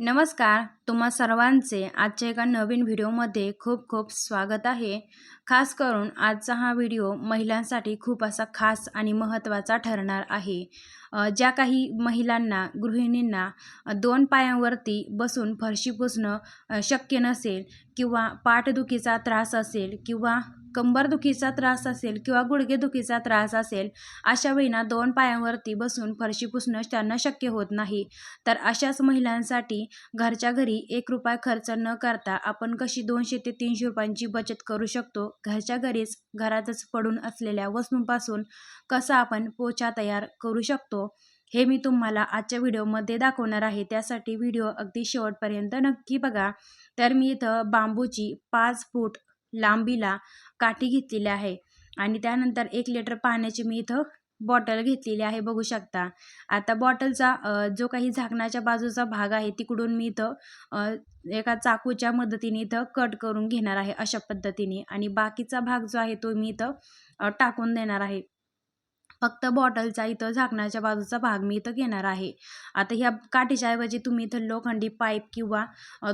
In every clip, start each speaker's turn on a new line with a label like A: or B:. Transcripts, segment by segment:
A: नमस्कार. तुम्हा सर्वांचे आजच्या एका नवीन व्हिडिओमध्ये खूप खूप स्वागत आहे. खास करून आजचा हा व्हिडिओ महिलांसाठी खूप असा खास आणि महत्त्वाचा ठरणार आहे. ज्या काही महिलांना गृहिणींना दोन पायांवरती बसून फरशी पुसणं शक्य नसेल किंवा पाठदुखीचा त्रास असेल किंवा कंबरदुखीचा त्रास असेल किंवा गुडघेदुखीचा त्रास असेल अशा वेळीना दोन पायांवरती बसून फरशी पुसणं त्यांना शक्य होत नाही. तर अशाच महिलांसाठी घरच्या घरी एक रुपया खर्च न करता आपण कशी दोनशे ते तीनशे रुपयांची बचत करू शकतो? घरच्या घरीच घरातच पडून असलेल्या वस्तूंपासून कसा आपण पोछा तयार करू शकतो? हे मी तुम्हाला आजच्या व्हिडिओमध्ये दाखवणार आहे. त्यासाठी व्हिडिओ अगदी शेवटपर्यंत नक्की बघा. तर मी इथं बांबूची पाच फूट लांबीला काठी घेतलेली आहे आणि त्यानंतर एक लिटर पाण्याची मी इथं बॉटल घेतलेली आहे बघू शकता. आता बॉटलचा जो काही झाकणाच्या बाजूचा भाग आहे तिकडून मी इथं एका चाकूच्या मदतीने इथं कट करून घेणार आहे अशा पद्धतीने. आणि बाकीचा भाग जो आहे तो मी इथं टाकून देणार आहे. फक्त बॉटलचा इथं झाकणाच्या बाजूचा भाग मी इथं घेणार आहे. आता ह्या काठीच्या ऐवजी तुम्ही इथं लोखंडी पाईप किंवा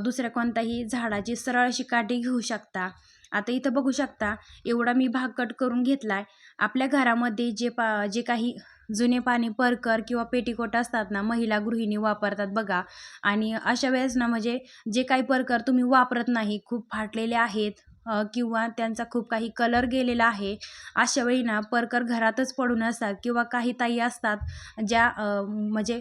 A: दुसऱ्या कोणत्याही झाडाची सरळ अशी काठी घेऊ शकता. आता इथं बघू शकता एवढा मी भाग कट करून घेतलाय. आपल्या घरामध्ये जे पा जे काही जुने पाणी परकर किंवा पेटीकोट असतात ना महिला गृहिणी वापरतात बघा. आणि अशा वेळेस ना म्हणजे जे काही परकर तुम्ही वापरत नाही खूप फाटलेले आहेत. किंवा त्यांचा खूप काही कलर गेलेला आहे अशा वेळी ना परकर घरातच पडून असतात किंवा काही ताई असतात ज्या म्हणजे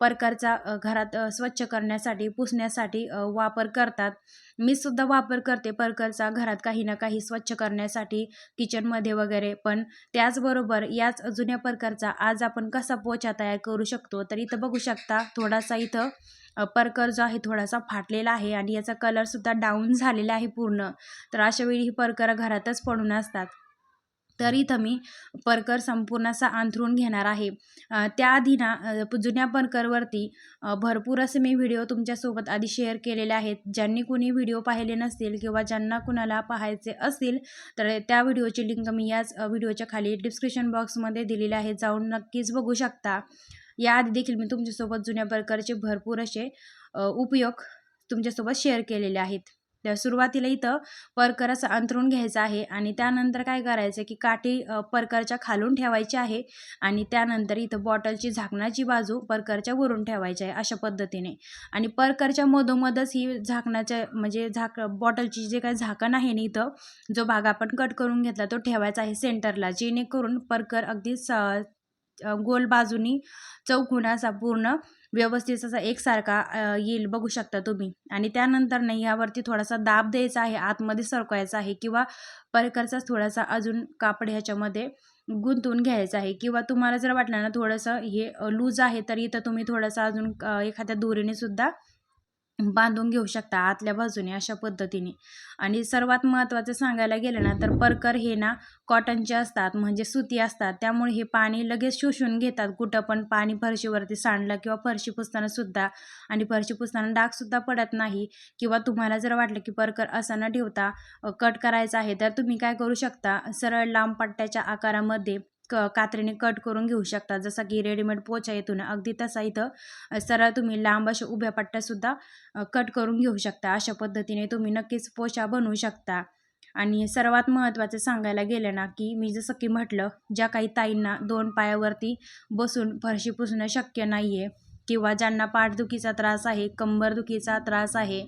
A: परकरचा घरात स्वच्छ करण्यासाठी पुसण्यासाठी वापर करतात. मी सुद्धा वापर करते परकरचा घरात काही ना काही स्वच्छ करण्यासाठी किचनमध्ये वगैरे. पण त्याचबरोबर याच जुन्या प्रकारचा आज आपण कसा पोछा तयार करू शकतो? तर इथं बघू शकता थोडासा इथं परकर जो आहे थोडासा फाटलेला आहे आणि याचा कलरसुद्धा डाऊन झालेला आहे पूर्ण. तर अशा वेळी ही पर्कर घरातच पडून असतात. तर इथं मी परकर संपूर्ण असा अंथरून घेणार आहे. त्याआधी ना जुन्या परकरवरती भरपूर असे मी व्हिडिओ तुमच्यासोबत आधी शेअर केलेले आहेत. ज्यांनी कुणी व्हिडिओ पाहिले नसतील किंवा ज्यांना कुणाला पाहायचे असतील तर त्या व्हिडिओची लिंक मी याच व्हिडिओच्या खाली डिस्क्रिप्शन बॉक्समध्ये दिलेली आहे. जाऊन नक्कीच बघू शकता. याआधी देखील मी तुमच्यासोबत जुन्या प्रकारचे भरपूर असे उपयोग तुमच्यासोबत शेअर केलेले आहेत. तर सुरुवातीला इथं परकर असं अंथरून घ्यायचं आहे आणि त्यानंतर काय करायचं की काठी परकरच्या खालून ठेवायची आहे आणि त्यानंतर इथं बॉटलची झाकणाची बाजू परकरच्या वरून ठेवायची आहे अशा पद्धतीने. आणि परकरच्या मधोमधच ही झाकणाच्या म्हणजे झाक बॉटलची जे काही झाकण आहे ना इथं जो भाग आपण कट करून घेतला तो ठेवायचा आहे सेंटरला जेणेकरून परकर अगदी स गोल बाजूनी चौकोन असा पूर्ण व्यवस्थित असा एकसारखा येईल बघू शकता तुम्ही. आणि त्यानंतर नाही यावरती थोडासा दाब द्यायचा आहे आतमध्ये सरकवायचा आहे किंवा परकरचा थोडासा अजून कापड ह्याच्यामध्ये गुंतवून घ्यायचं आहे. किंवा तुम्हाला जर वाटलं ना थोडंसं हे लूज आहे तर इथं तुम्ही थोडंसं अजून एखाद्या दोरीने सुद्धा बांधून घेऊ शकता आतल्या बाजूने अशा पद्धतीने. आणि सर्वात महत्त्वाचं सांगायला गेलं ना तर परकर हे ना कॉटनचे असतात म्हणजे सुती असतात. त्यामुळे हे पाणी लगेच शोषून घेतात. कुठं पण पाणी फरशीवरती सांडलं किंवा फरशी पुसताना सुद्धा आणि फरशी पुसताना डागसुद्धा पडत नाही किंवा तुम्हाला जर वाटलं की परकर असं न ठेवता कट करायचं आहे तर तुम्ही काय करू शकता? सरळ लांब पट्ट्याच्या आकारामध्ये क कात्रीने कट करून घेऊ शकता. जसा की रेडीमेड पोचा येतो ना अगदी तसा इथं सरळ तुम्ही लांब अशा उभ्या पट्ट्यासुद्धा कट करून घेऊ शकता. अशा पद्धतीने तुम्ही नक्कीच पोछा बनवू शकता. आणि सर्वात महत्त्वाचं सांगायला गेलं ना की मी जसं की म्हटलं ज्या काही ताईंना दोन पायावरती बसून फरशी पुसणं शक्य नाही आहे किंवा ज्यांना पाठदुखीचा त्रास आहे कंबरदुखीचा त्रास आहे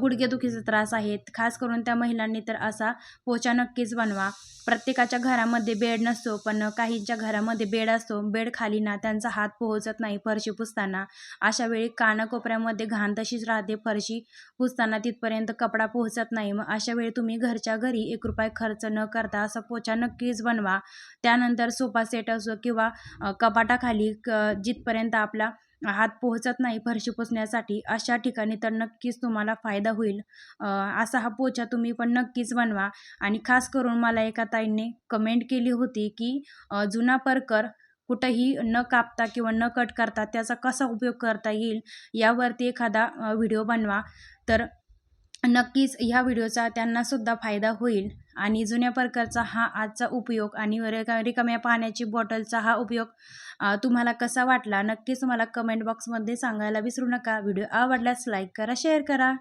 A: गुडघेदुखीचा त्रास आहे खास करून त्या महिलांनी तर असा पोछा नक्कीच बनवा. प्रत्येकाच्या घरामध्ये बेड नसतो पण काहींच्या घरामध्ये बेड असतो बेड खाली ना त्यांचा हात पोहोचत नाही फरशी पुसताना. अशा वेळी कानाकोपऱ्यामध्ये घाण तशीच राहते फरशी पुसताना तिथपर्यंत कपडा पोहोचत नाही. मग अशा वेळी तुम्ही घरच्या घरी एक रुपये खर्च न करता असा पोछा नक्कीच बनवा. त्यानंतर सोफा सेट असो किंवा कपाटाखाली क जिथपर्यंत आपला हात पोहोचत नाही फरशी पुसण्यासाठी अशा ठिकाणी तर नक्कीच तुम्हाला फायदा होईल. असा हा पोछा तुम्ही पण नक्कीच बनवा. आणि खास करून मला एका ताईंनी कमेंट केली होती की जुना परकर कुठंही न कापता किंवा न कट करता त्याचा कसा उपयोग करता येईल यावरती एखादा व्हिडिओ बनवा. तर नक्कीच ह्या व्हिडिओचा त्यांनासुद्धा फायदा होईल. आणि जुन्या प्रकारचा हा आजचा उपयोग आणि रिकाम्या पाण्याची बॉटलचा हा उपयोग तुम्हाला कसा वाटला? नक्कीच मला कमेंट बॉक्समध्ये सांगायला विसरू नका. व्हिडिओ आवडल्यास लाईक करा शेअर करा.